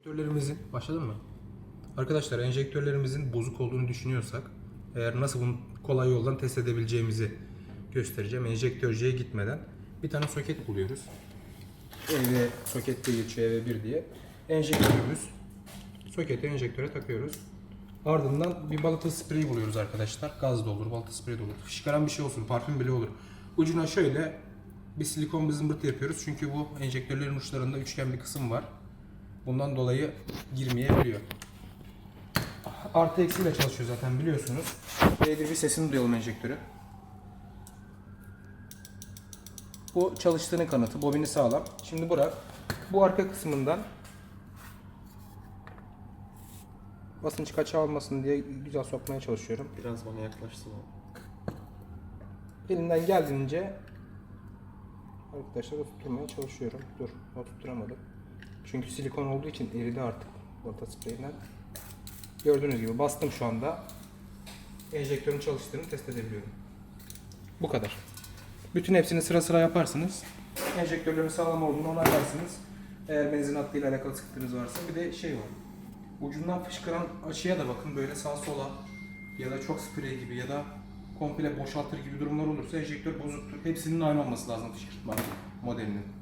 Enjektörlerimizin başladın mı? Arkadaşlar enjektörlerimizin bozuk olduğunu düşünüyorsak eğer nasıl bunu kolay yoldan test edebileceğimizi göstereceğim. Enjektörcüye gitmeden bir tane soket buluyoruz. EV soket diye geçiyor EV1 diye. Enjektörümüz soketi enjektöre takıyoruz. Ardından bir balata spreyi buluyoruz arkadaşlar. Gaz da olur, balata spreyi de olur. Fışkıran bir şey olsun, parfüm bile olur. Ucuna şöyle bir silikon bir zımbırtı yapıyoruz. Çünkü bu enjektörlerin uçlarında üçgen bir kısım var. Bundan dolayı girmeyebiliyor. Artı eksiyle çalışıyor zaten biliyorsunuz. B'dir bir sesini duyalım enjektörü. Bu çalıştığını kanıtı. Bobini sağlam. Şimdi bırak. Bu arka kısmından basınç kaçağı almasın diye güzel sokmaya çalışıyorum. Biraz bana yaklaşsın o. Elimden geldiğince arkadaşlar oturtmaya çalışıyorum. Dur, oturtturamadım. Çünkü silikon olduğu için eridi artık balata spreyinden. Gördüğünüz gibi bastım şu anda. Enjektörün çalıştığını test edebiliyorum. Bu kadar. Bütün hepsini sıra sıra yaparsınız. Enjektörlerin sağlam olduğunu onaylarsınız. Eğer benzin hattıyla alakalı sıkıntınız varsa bir de şey var. Ucundan fışkıran açıya da bakın böyle sağ sola ya da çok sprey gibi ya da komple boşaltır gibi durumlar olursa enjektör bozuktur. Hepsinin aynı olması lazım fışkırtma modelinin.